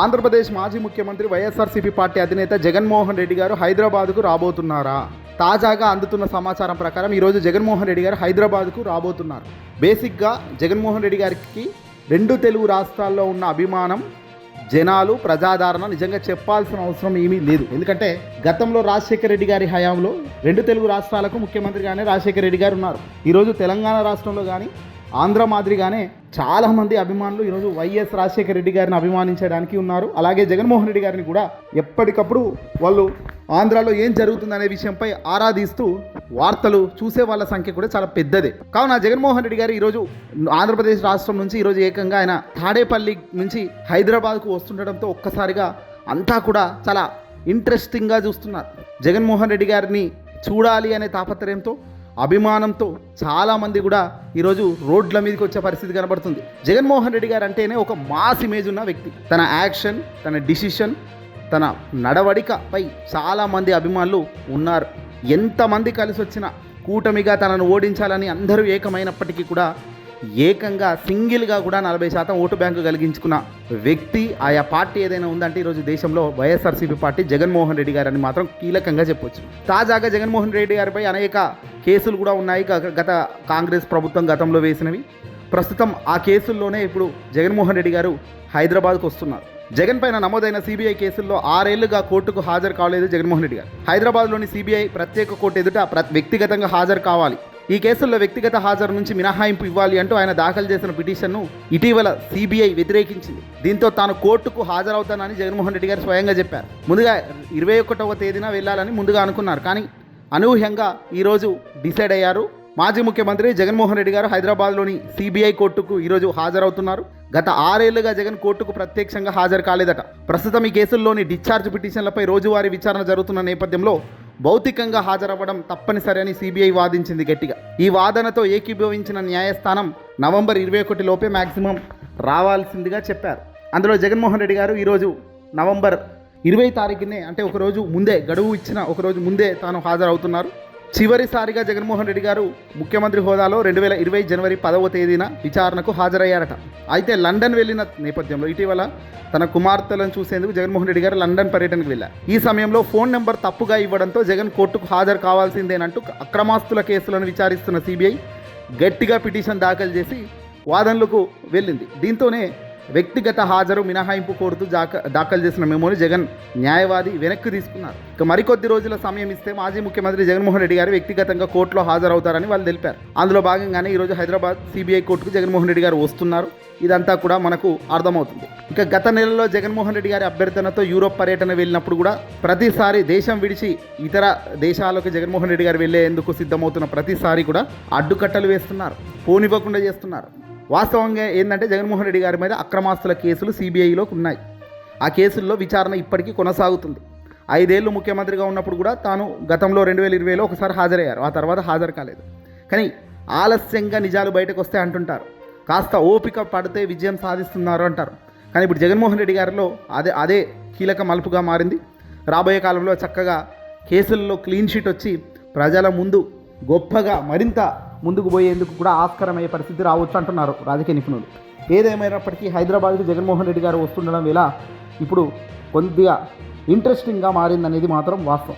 ఆంధ్రప్రదేశ్ మాజీ ముఖ్యమంత్రి వైఎస్ఆర్సీపీ పార్టీ అధినేత జగన్మోహన్ రెడ్డి గారు హైదరాబాద్కు రాబోతున్నారా? తాజాగా అందుతున్న సమాచారం ప్రకారం ఈరోజు జగన్మోహన్ రెడ్డి గారు హైదరాబాద్కు రాబోతున్నారు. బేసిక్గా జగన్మోహన్ రెడ్డి గారికి రెండు తెలుగు రాష్ట్రాల్లో ఉన్న అభిమానం జనాలు ప్రజాదరణ నిజంగా చెప్పాల్సిన అవసరం ఏమీ లేదు. ఎందుకంటే గతంలో రాజశేఖర రెడ్డి గారి హయాంలో రెండు తెలుగు రాష్ట్రాలకు ముఖ్యమంత్రిగానే రాజశేఖర రెడ్డి గారు ఉన్నారు. ఈరోజు తెలంగాణ రాష్ట్రంలో కానీ ఆంధ్ర మాదిరిగానే చాలామంది అభిమానులు ఈరోజు వైఎస్ రాజశేఖర రెడ్డి గారిని అభిమానించడానికి ఉన్నారు. అలాగే జగన్మోహన్ రెడ్డి గారిని కూడా ఎప్పటికప్పుడు వాళ్ళు ఆంధ్రాలో ఏం జరుగుతుందనే విషయంపై ఆరాధిస్తూ వార్తలు చూసే వాళ్ళ సంఖ్య కూడా చాలా పెద్దదే. కావున జగన్మోహన్ రెడ్డి గారు ఈరోజు ఆంధ్రప్రదేశ్ రాష్ట్రం నుంచి ఈరోజు ఏకంగా ఆయన తాడేపల్లి నుంచి హైదరాబాద్కు వస్తుండడంతో ఒక్కసారిగా అంతా కూడా చాలా ఇంట్రెస్టింగ్గా చూస్తున్నారు. జగన్మోహన్ రెడ్డి గారిని చూడాలి అనే తాపత్రయంతో అభిమానంతో చాలామంది కూడా ఈరోజు రోడ్ల మీదకి వచ్చే పరిస్థితి కనబడుతుంది. జగన్మోహన్ రెడ్డి గారు అంటేనే ఒక మాస్ ఇమేజ్ ఉన్న వ్యక్తి. తన యాక్షన్ తన డిసిషన్ తన నడవడికపై చాలామంది అభిమానులు ఉన్నారు. ఎంతమంది కలిసి వచ్చినా కూటమిగా తనను ఓడించాలని అందరూ ఏకమైనప్పటికీ కూడా ఏకంగా సింగిల్గా కూడా నలభై శాతం ఓటు బ్యాంకు కలిగించుకున్న వ్యక్తి ఆయా పార్టీ ఏదైనా ఉందంటే ఈరోజు దేశంలో వైఎస్ఆర్సీపీ పార్టీ జగన్మోహన్ రెడ్డి గారని మాత్రం కీలకంగా చెప్పొచ్చు. తాజాగా జగన్మోహన్ రెడ్డి గారిపై అనేక కేసులు కూడా ఉన్నాయి. గత కాంగ్రెస్ ప్రభుత్వం గతంలో వేసినవి. ప్రస్తుతం ఆ కేసుల్లోనే ఇప్పుడు జగన్మోహన్ రెడ్డి గారు హైదరాబాద్కు వస్తున్నారు. జగన్ పైన నమోదైన సిబిఐ కేసుల్లో ఆరేళ్ళుగా కోర్టుకు హాజరు కాలేదు జగన్మోహన్ రెడ్డి గారు. హైదరాబాద్లోని సిబిఐ ప్రత్యేక కోర్టు ఎదుట ప్ర- వ్యక్తిగతంగా హాజరు కావాలి. ఈ కేసుల్లో వ్యక్తిగత హాజరు నుంచి మినహాయింపు ఇవ్వాలి అంటూ ఆయన దాఖలు చేసిన పిటిషన్ను ఇటీవల సిబిఐ వ్యతిరేకించింది. దీంతో తాను కోర్టుకు హాజరవుతానని జగన్మోహన్ రెడ్డి గారు స్వయంగా చెప్పారు. ముందుగా ఇరవై ఒకటవ తేదీన వెళ్ళాలని ముందుగా అనుకున్నారు. కానీ అనూహ్యంగా ఈరోజు డిసైడ్ అయ్యారు. మాజీ ముఖ్యమంత్రి జగన్మోహన్ రెడ్డి గారు హైదరాబాద్లోని సిబిఐ కోర్టుకు ఈరోజు హాజరవుతున్నారు. గత ఆరేళ్ళుగా జగన్ కోర్టుకు ప్రత్యక్షంగా హాజరు కాలేదట. ప్రస్తుతం ఈ కేసుల్లోని డిశ్చార్జ్ పిటిషన్లపై రోజువారీ విచారణ జరుగుతున్న నేపథ్యంలో భౌతికంగా హాజరవ్వడం తప్పనిసరి అని సిబిఐ వాదించింది గట్టిగా. ఈ వాదనతో ఏకీభవించిన న్యాయస్థానం నవంబర్ ఇరవై ఒకటి లోపే మ్యాక్సిమం రావాల్సిందిగా చెప్పారు. అందులో జగన్మోహన్ రెడ్డి గారు ఈరోజు నవంబర్ ఇరవై తారీఖునే అంటే ఒకరోజు ముందే గడువు ఇచ్చిన ఒకరోజు ముందే తాను హాజరవుతున్నారు. చివరిసారిగా జగన్మోహన్ రెడ్డి గారు ముఖ్యమంత్రి హోదాలో రెండు వేల ఇరవై జనవరి పదవ తేదీన విచారణకు హాజరయ్యారట. అయితే లండన్ వెళ్ళిన నేపథ్యంలో ఇటీవల తన కుమార్తెలను చూసేందుకు జగన్మోహన్ రెడ్డి గారు లండన్ పర్యటనకు వెళ్ళారు. ఈ సమయంలో ఫోన్ నెంబర్ తప్పుగా ఇవ్వడంతో జగన్ కోర్టుకు హాజరు కావాల్సిందేనంటూ అక్రమాస్తుల కేసులను విచారిస్తున్న సిబిఐ గట్టిగా పిటిషన్ దాఖలు చేసి వాదనలకు వెళ్ళింది. దీంతోనే వ్యక్తిగత హాజరు మినహాయింపు కోరుతూ దాఖ దాఖలు చేసిన మెమోని జగన్ న్యాయవాది వెనక్కి తీసుకున్నారు. మరికొద్ది రోజుల సమయం ఇస్తే మాజీ ముఖ్యమంత్రి జగన్మోహన్ రెడ్డి గారు వ్యక్తిగతంగా కోర్టులో హాజరవుతారని వాళ్ళు తెలిపారు. అందులో భాగంగానే ఈరోజు హైదరాబాద్ సిబిఐ కోర్టుకు జగన్మోహన్ రెడ్డి గారు వస్తున్నారు. ఇదంతా కూడా మనకు అర్థమవుతుంది. ఇక గత నెలలో జగన్మోహన్ రెడ్డి గారి అభ్యర్థనతో యూరోప్ పర్యటన వెళ్ళినప్పుడు కూడా ప్రతిసారి దేశం విడిచి ఇతర దేశాలకు జగన్మోహన్ రెడ్డి గారు వెళ్ళేందుకు సిద్ధమవుతున్న ప్రతిసారి కూడా అడ్డుకట్టలు వేస్తున్నారు. పోనివ్వకుండా చేస్తున్నారు. వాస్తవంగా ఏంటంటే జగన్మోహన్ రెడ్డి గారి మీద అక్రమాస్తుల కేసులు సిబిఐలోకి ఉన్నాయి. ఆ కేసుల్లో విచారణ ఇప్పటికీ కొనసాగుతుంది. ఐదేళ్ళు ముఖ్యమంత్రిగా ఉన్నప్పుడు కూడా తాను గతంలో రెండు వేల ఇరవైలో ఒకసారి హాజరయ్యారు. ఆ తర్వాత హాజరు కాలేదు. కానీ ఆలస్యంగా నిజాలు బయటకు వస్తే అంటుంటారు. కాస్త ఓపిక పడితే విజయం సాధిస్తున్నారు అంటారు. కానీ ఇప్పుడు జగన్మోహన్ రెడ్డి గారిలో అదే అదే కీలక మలుపుగా మారింది. రాబోయే కాలంలో చక్కగా కేసుల్లో క్లీన్ షీట్ వచ్చి ప్రజల ముందు గొప్పగా మరింత ముందుకు పోయేందుకు కూడా ఆస్కారమయ్యే పరిస్థితి రావచ్చు అంటున్నారు రాజకీయ నిపుణులు. ఏదేమైనప్పటికీ హైదరాబాద్కు జగన్మోహన్ రెడ్డి గారు వస్తుండడం వేళ ఇప్పుడు కొద్దిగా ఇంట్రెస్టింగ్గా మారిందనేది మాత్రం వాస్తవం.